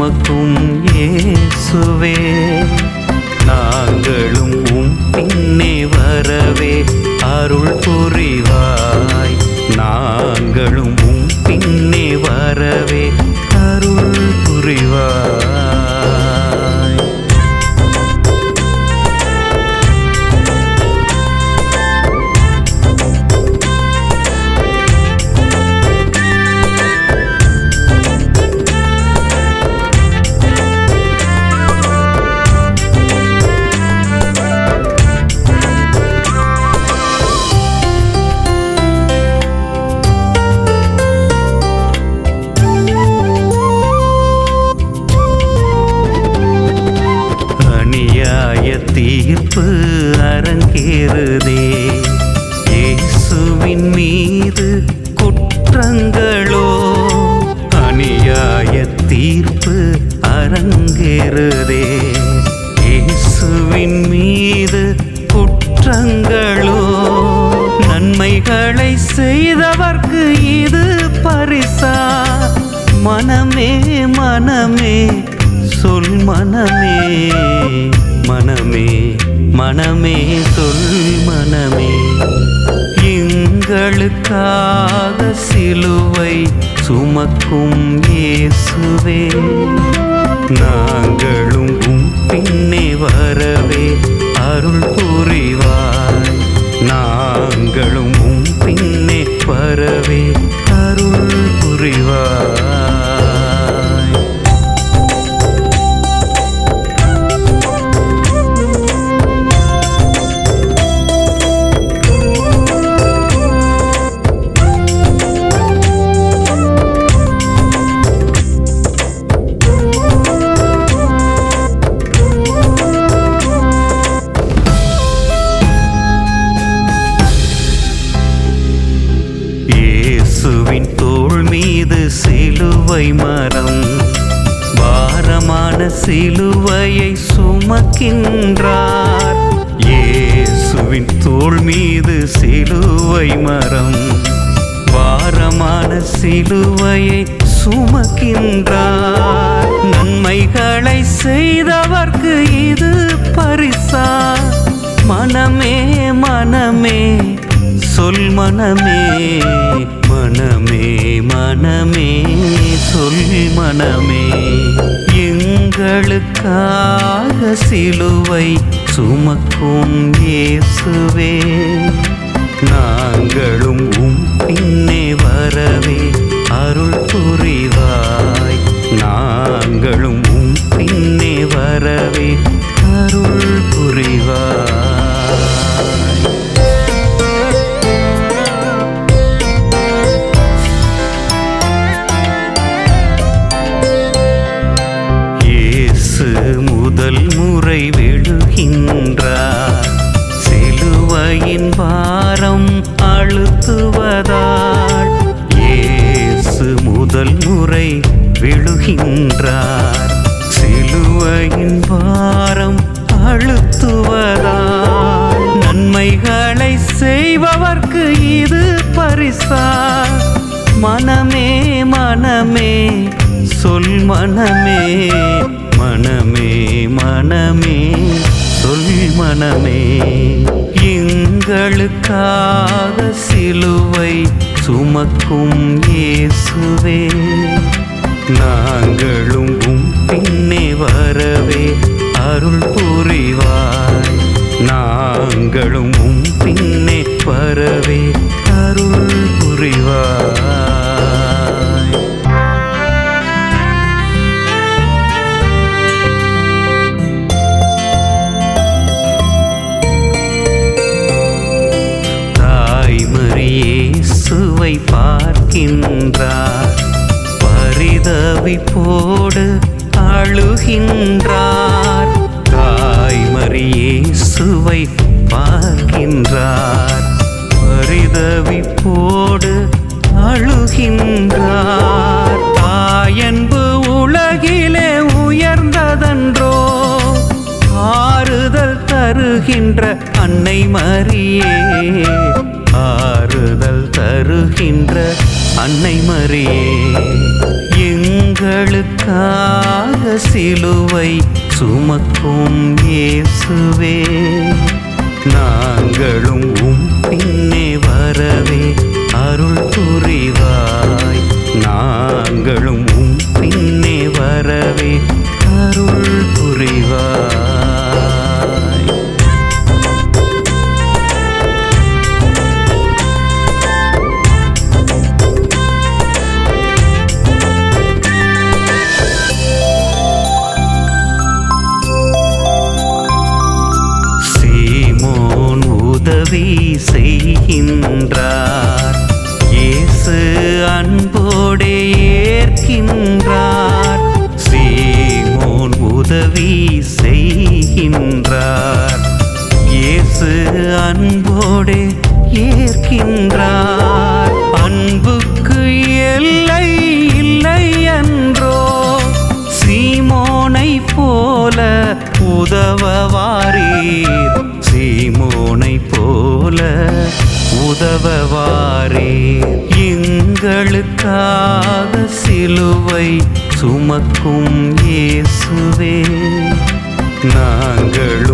உமக்கும் இயேசுவே. இயேசுவின் மீது குற்றங்களோ? அநியாய தீர்ப்பு அரங்கேறுதே. இயேசுவின் மீது குற்றங்களோ? நன்மைகளை செய்தவர்க்கு இது பரிசா? மனமே மனமே சொல் மனமே. மனமே மனமே சொல் மனமே. எங்களுக்காக சிலுவை சுமக்கும் இயேசுவே. நாங்களும் பின்னே வரவே அருள் புரிவாய். நாங்களும் பின்னே வரவே அருள் புரிவாய். மீது சிலுவை மரம். பாரமான சிலுவையை சுமக்கின்றார். நன்மைகளை செய்தவர்க்கு இது பரிசா? மனமே மனமே சொல் மனமே மனமே மனமே சொல் மனமே. எங்களுக்காக சிலுவை சுமக்கும் இயேசுவே நாங்களும் உம் பின்னே வரவே அருள் புரிவாய். நாங்களும் உம் பின்னே வரவே பரிசா மனமே மனமே. சொல் மனமே மனமே மனமே. சொல் மனமே. எங்களுக்காக சிலுவை சுமக்கும் இயேசுவே. நாங்களும் பின்னே வரவே அருள் புரிவாய். நாங்களும் பின்னே வரவே அருள் அழுகின்றார் தாயன்பு உலகிலே உயர்ந்ததன்றோ ஆறுதல் தருகின்ற அன்னை மரியே. ஆறுதல் தருகின்ற அன்னை மரியே. எங்களுக்காக சிலுவை சுமக்கும் இயேசுவே. நாங்களும் உம் பின்னே வரவே அருள் புரிவாய். நாங்களும் உம் பின்னே வரவே உதவி செய்கின்றார். இயேசு அன்போடு ஏற்கின்றார். அன்புக்கு எல்லை இல்லை என்றோ சீமோனை போல உதவவாரீர். சீமோனை போல உதவவாரீர். எங்களுக்காக சிலுவை சுமக்கும் இயேசுவே. நாங்கள்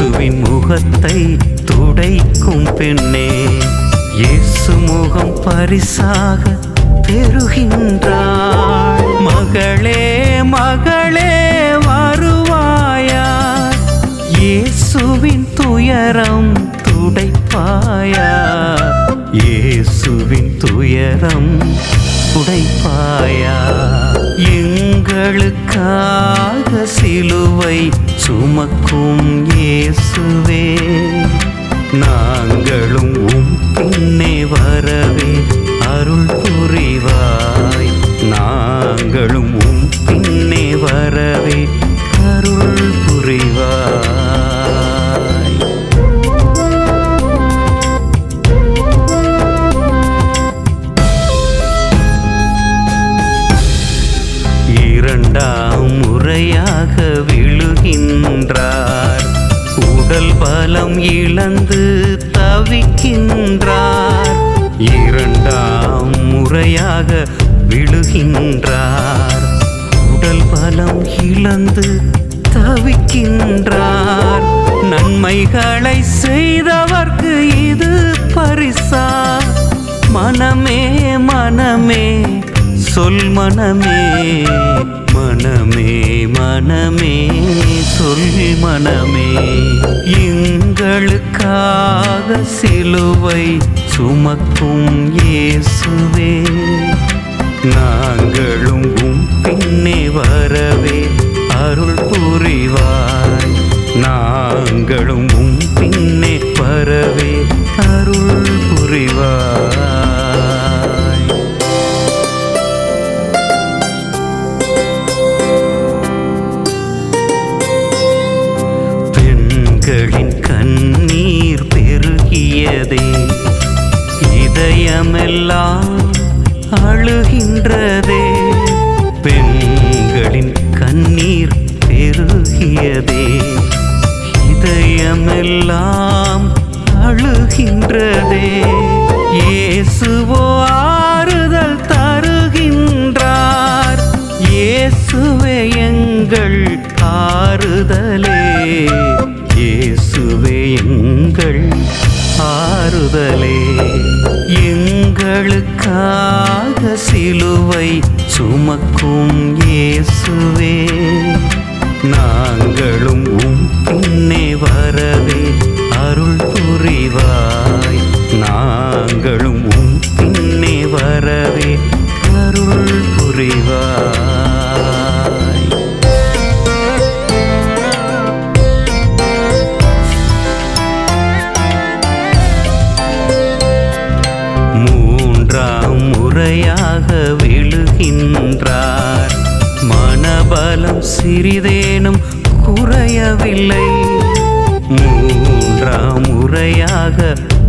இயேசுவின் முகத்தை துடைக்கும் பெண்ணே. இயேசு முகம் பரிசாக பெறுகின்றாள் மகளே மகளே வருவாயா இயேசுவின் துயரம் துடைப்பாயா இயேசுவின் துயரம் துடைப்பாயா எங்களுக்காக சிலுவை சுமக்கும் இயேசுவே. முறையாக விழுகின்றார். உடல் பலம் இழந்து தவிக்கின்றார். நன்மைகளை செய்தவர்க்கு இது பரிசா? மனமே மனமே சொல் மனமே மனமே மனமே சொல் மனமே. எங்களுக்காக சிலுவை சுமக்கும் இயேசுவே நாங்களும் உம் பின்னே வரவே அருள் புரிவாய். நாங்களும் அழுகின்றதே இதயமெல்லாம் அழுகின்றதே. இயேசுவோ ஆறுதல் தருகின்றார். இயேசுவே எங்கள் ஆறுதலே. இயேசுவே எங்கள் ஆறுதலே. எங்களுக்காக சிலுவை சுமக்கும் இயேசுவே.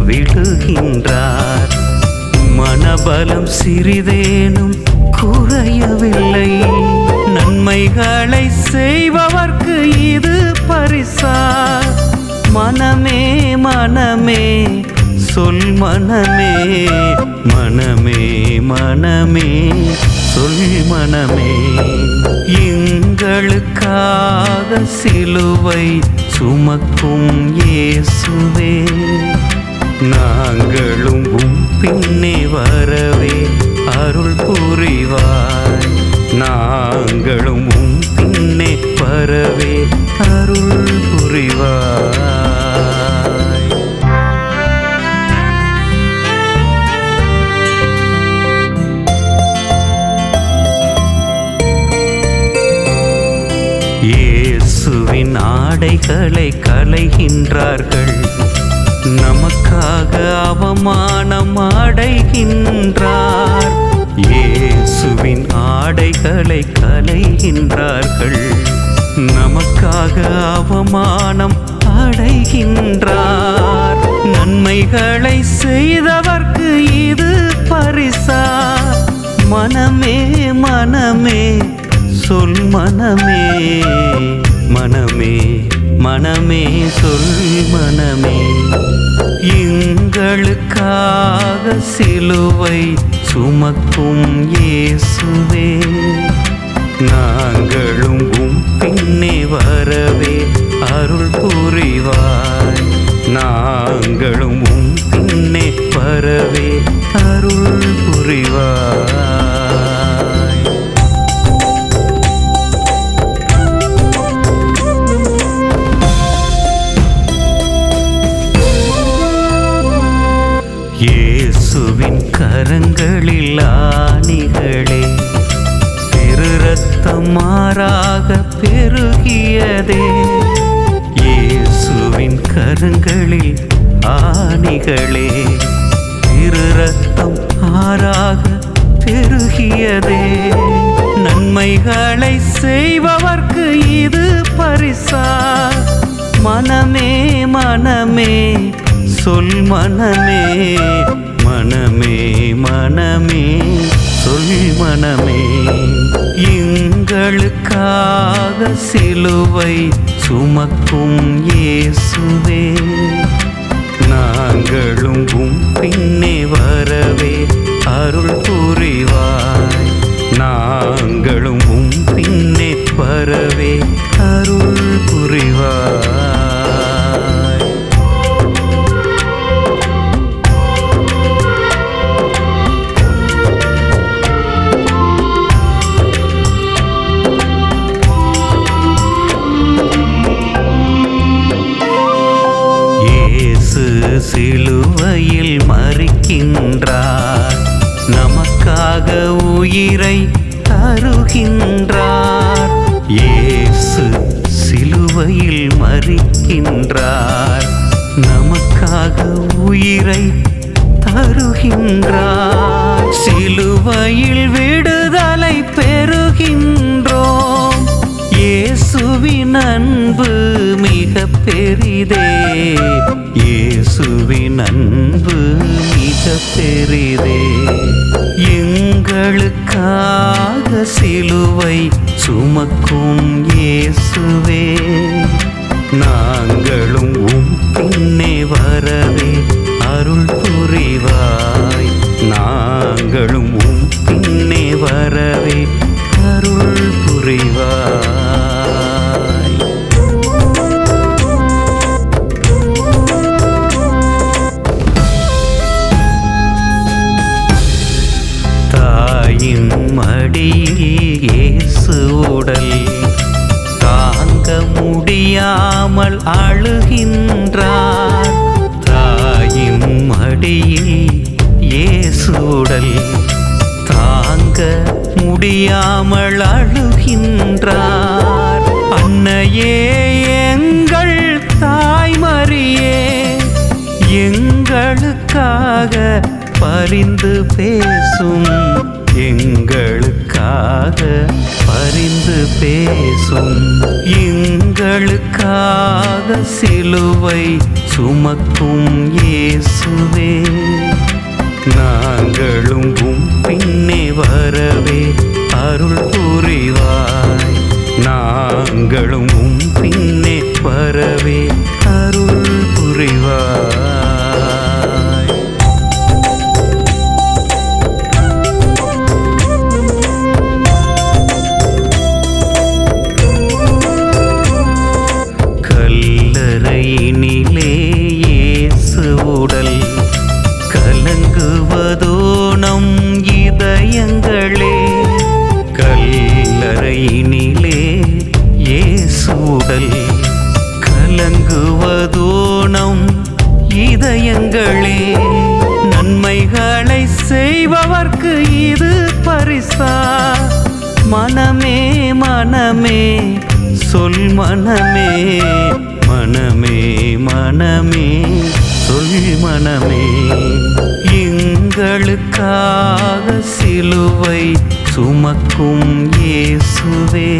விடுகின்றார் மனபலம் சிறிதேனும் குறையவில்லை. நன்மைகளை செய்பவர்க்கு இது பரிசா? மனமே மனமே சொல் மனமே மனமே மனமே சொல் மனமே. எங்களுக்காக சிலுவை சுமக்கும் இயேசுவே. பின்னே வர அவமானம் அடைகின்றார். இயேசுவின் ஆடைகளை களைகின்றார்கள். நமக்காக அவமானம் அடைகின்றார். நன்மைகளை செய்தவர்க்கு இது பரிசா? மனமே மனமே சொல் மனமே மனமே மனமே சொல் மனமே. எங்களுக்காக சிலுவை சுமக்கும் இயேசுவே. நாங்களும் உம் பின்னே வரவே அருள் புரிவாய். நாங்களும் உம் பின்னே வரவே அருள் புரிவாய். கரங்களில் ஆணிகளே பெரு ரத்தம் மாறாக பெருகியதே. இயேசுவின் கரங்களில் ஆணிகளே திரு ரத்தம் ஆறாக பெருகியதே. நன்மைகளை செய்பவர்க்கு இது பரிசா? மனமே மனமே சொல் மனமே மனமே மனமே சொல் மனமே. எங்களுக்காக சிலுவை சுமக்கும் இயேசுவே. நாங்களும் பின்னே வரவே அருள் புரிவாய். நாங்களும் பின்னே வரவே அருள் புரிவாய். சிலுவையில் மறிக்கின்றார். நமக்காக உயிரை தருகின்றார். இயேசு சிலுவையில் மறிக்கின்றார். நமக்காக உயிரை தருகின்றார். சிலுவையில் விடுதலை பெறுகின்றோம். இயேசுவின் அன்பு மிக பெரிதே. நன்பு மிக பெரிதே எங்களுக்காக சிலுவை சுமக்கும் இயேசுவே. நாங்களும் உம் பின்னே வரவே அருள் புரிவார். தாயின் மடியில் உடல். தாங்க முடியாமல் அழுகின்றார். தாயின் மடியில் இயேசு உடல். தாங்க முடியாமல் அழுகின்றார். அன்னையே எங்கள் தாய்மரியே எங்களுக்காக பரிந்து பேசும் எங்களுக்காக பரிந்து பேசும் எங்களுக்காக சிலுவை சுமக்கும் இயேசுவே. நாங்களும் பின்னே வரவே அருள் புரிவாய். நாங்களும் பின்னே வரவே அருள் புரிவாய். உன் மனமே மனமே மனமே. சொல் மனமே எங்களுக்காக சிலுவை சுமக்கும் இயேசுவே.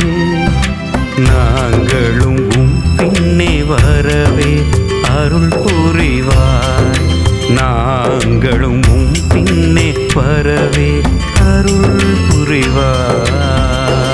நாங்களும் உம் பின்னே வரவே அருள் புரிவாய். நாங்களும் உம் பின்னே வரவே அருள் புரிவாய்.